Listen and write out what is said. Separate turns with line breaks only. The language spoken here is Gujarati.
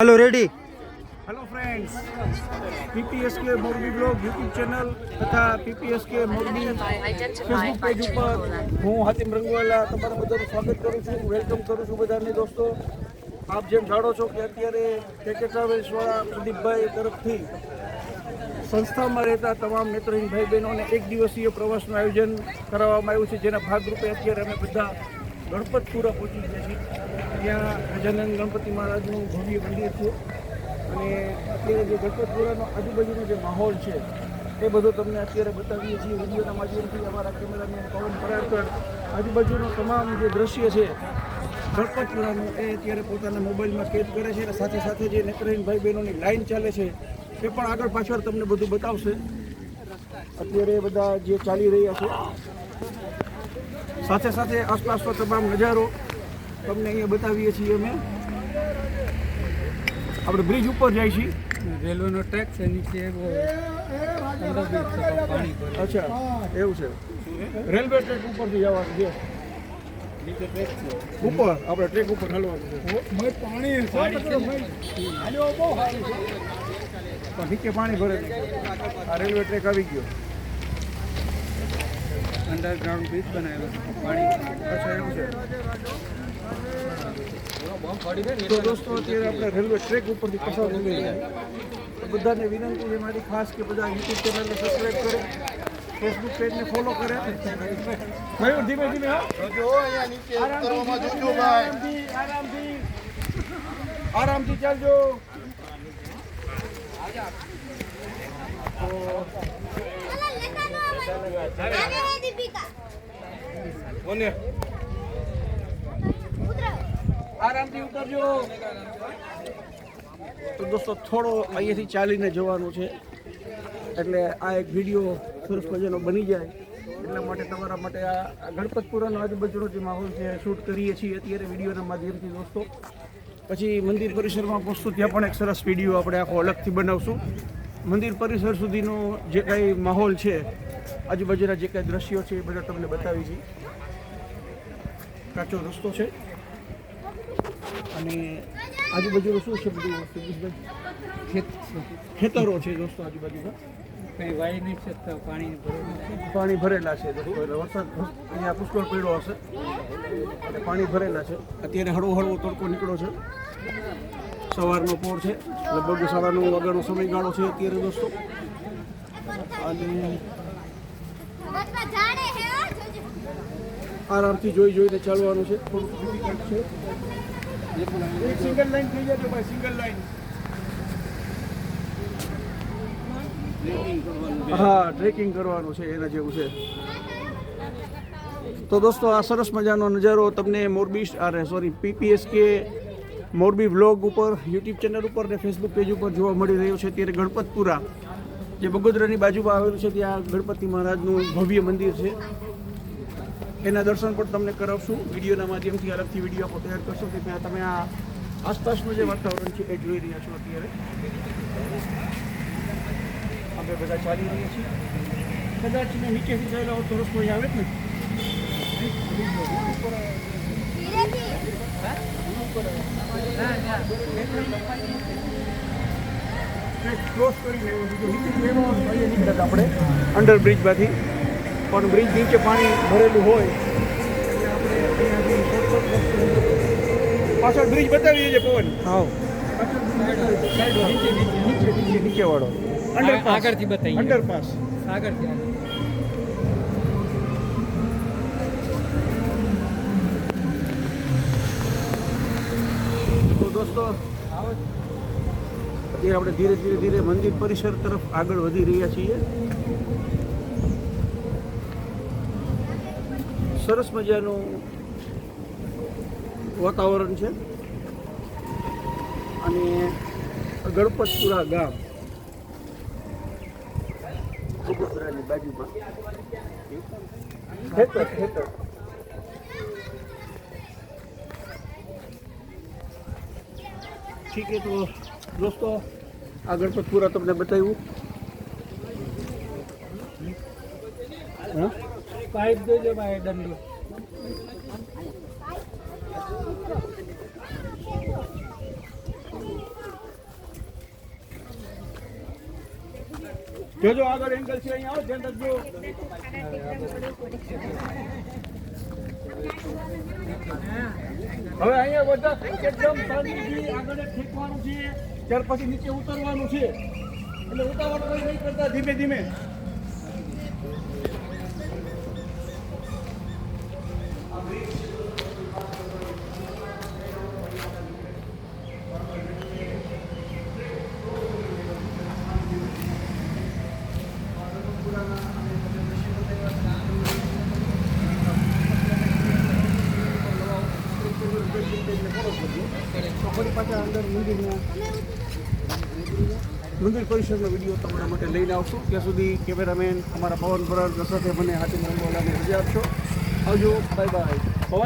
Hello ready
hello friends PPSK Morbi blog YouTube channel તથા પીપીએસકે મોરબી ફેસબુક પેજ ઉપર હું હાતિમ રંગવાલા તમારા બધાનું સ્વાગત કરું છું. વેલકમ કરું છું બધાને દોસ્તો. આપ જેમ જાણો છો કે અત્યારે કેકે ટ્રાવેલ્સવાળા પ્રદીપભાઈ તરફથી સંસ્થામાં રહેતા તમામ નેત્રહીન ભાઈ બહેનોને એક દિવસીય પ્રવાસનું આયોજન કરાવવામાં આવ્યું છે, જેના ભાગરૂપે અત્યારે અમે બધા ગણપતપુરા પહોંચી ગયા છીએ. ત્યાં ગજાનંદ ગણપતિ મહારાજનું ભવ્ય મંદિર છે. અને અત્યારે જે ગણપતપુરાનો આજુબાજુનો જે માહોલ છે, એ બધો તમને અત્યારે બતાવીએ છીએ. વિડીયોના માધ્યમથી અમારા કેમેરામેન પવન પરારકર આજુબાજુનો તમામ જે દ્રશ્ય છે, ગણપતપુરાનું, એ અત્યારે પોતાના મોબાઈલમાં કેદ કરે છે. અને સાથે સાથે જે નેત્રહીન ભાઈ બહેનોની લાઈન ચાલે છે, એ પણ આગળ પાછળ તમને બધું બતાવશે. અત્યારે બધા જે ચાલી રહ્યા છે સાથે સાથે આસપાસનો તમામ નજારો તમને અહીંયા બતાવીએ છીએ અમે. આપણે બ્રિજ ઉપર જાય છીએ.
રેલવેનો ટ્રેક છે નીચે
અચ્છા એવું છે. રેલવે ટ્રેક ઉપરથી જવાનું છે. ઉપર આપણે ટ્રેક ઉપર હલવાનું છે.
પાણી
પણ નીચે પાણી ભરે આ રેલવે ટ્રેક આવી ગયો.
અંડરગ્રાઉન્ડ બ્રિજ બનાવ્યો છે પાણી.
અચ્છા એવું છે. તો દોસ્તો અત્યારે આપણે રેલવે ટ્રેક ઉપરથી પસાર થઈ ગયા. બધાને વિનંતી છે મારી ખાસ કે બધા યુટ્યુબ ચેનલને સબસ્ક્રાઈબ કરે. ફેસબુક પેજને ફોલો કરે. મયુર ધીમે ધીમે આરામથી, આરામથી આરામથી. આરામથી ચાલજો. તો દોસ્તો, થોડો અહીંયાથી ચાલીને જવાનું છે. એટલે આ એક વીડિયો સરસ મજાનો બની જાય. એટલા માટે તમારા માટે આ ગણપતપુરાનો આજુબાજુનો જે માહોલ છે શૂટ કરીએ છીએ અત્યારે વિડીયોના માધ્યમથી દોસ્તો. પછી મંદિર પરિસરમાં પહોંચશું, ત્યાં પણ એક સરસ વીડિયો આપણે આખો અલગથી બનાવશું. મંદિર પરિસર સુધીનો જે કાંઈ માહોલ છે આજુબાજુના જે કાંઈ દ્રશ્યો છે એ બધા તમને બતાવી છે કાચો રસ્તો છે. અને આજુબાજુનું શું છે બધું ખેતરો છે દોસ્તો આજુબાજુમાં
પાણી ભરેલું
પાણી ભરેલા છે વરસાદ અહીંયા પુષ્કળ પડ્યો હશે. પાણી ભરેલા છે. અત્યારે હળવો હળવો તડકો નીકળ્યો છે. સવારનો પોર છે. લગભગ સાડા નવ વાગ્યાનો સમયગાળો છે અત્યારે દોસ્તો. અને આરામથી જોઈ જોઈને ચાલવાનું છે. થોડુંક ડિફિકલ્ટ છે. એક સિંગલ લાઈન થઈ જાય ભાઈ સિંગલ લાઈન હા ટ્રેકિંગ કરવાનું છે એના જેવું છે. તો દોસ્તો આ સરસ મજાનો નજારો તમને મોરબી અરે સોરી પીપીએસકે મોરબી વ્લોગ ઉપર યુટ્યુબ ચેનલ ઉપર ને ફેસબુક પેજ ઉપર જોવા મળી રહ્યો છે ત્યારે ગણપતપુરા. જે બગોદરાની બાજુમાં આવેલું છે ત્યાં ગણપતિ મહારાજનું ભવ્ય મંદિર છે. એના દર્શન પણ તમને કરાવશું. વિડીયોના માધ્યમથી અલગથી વીડિયો આપણે તૈયાર કરશું કે ત્યાં તમે આ આસપાસનું જે વાતાવરણ છે એ જોઈ રહ્યા છો અત્યારે. આપણે બધા ચાલી રહ્યા છીએ. કદાચ મેં નીચેથી થયેલા હોત તો રસ્તો આવે જ ને ક્રોસ કરીને નીચેથી એવો અહીંયા નીકળ્યા હતા આપણે અંડર બ્રિજમાંથી પણ બ્રિજ નીચે પાણી ભરેલું હોય એટલે આપણે અહીંયાથી shortcut રસ્તો નીકળ્યો. પાછળ બ્રિજ બતાવી દેજે પવન
હાવ
પાછળ બ્રિજ બતાવી દે. Side વાળો. નીચે નીચે નીચે વાળો અંડરપાસ
આગળથી બતાવીએ.
અંડરપાસ
આગળથી આગળ
દોસ્તો, અત્યારે આપણે ધીરે ધીરે ધીરે મંદિર પરિસર તરફ આગળ વધી રહ્યા છીએ. સરસ મજાનું વાતાવરણ છે. અને ગણપતપુરા ગામ. બાજુમાં. ઠીક છે તો દોસ્તો આ ગણપતપુરા તમને બતાવ્યું
પાઇપ જોઈજો ભાઈ દંડો
જોજો આગળ એંગલ છે અહીંયા આવો ધ્યાન રાખજો હા હવે અહીંયા બધા એકદમ શાંતિથી આગળ ફેંકવાનું છે. ત્યાર પછી નીચે ઉતરવાનું છે. એટલે ઉતાવળ નહીં કરતા, ધીમે ધીમે. મંદિરના મંદિર પરિષદનો વીડિયો તમારા માટે લઈને આવશું. ત્યાં સુધી કેમેરામેન અમારા પવન બરાડ સાથે મને હાથી રંગવાલાને રજા આપશો. આવજો. Bye bye.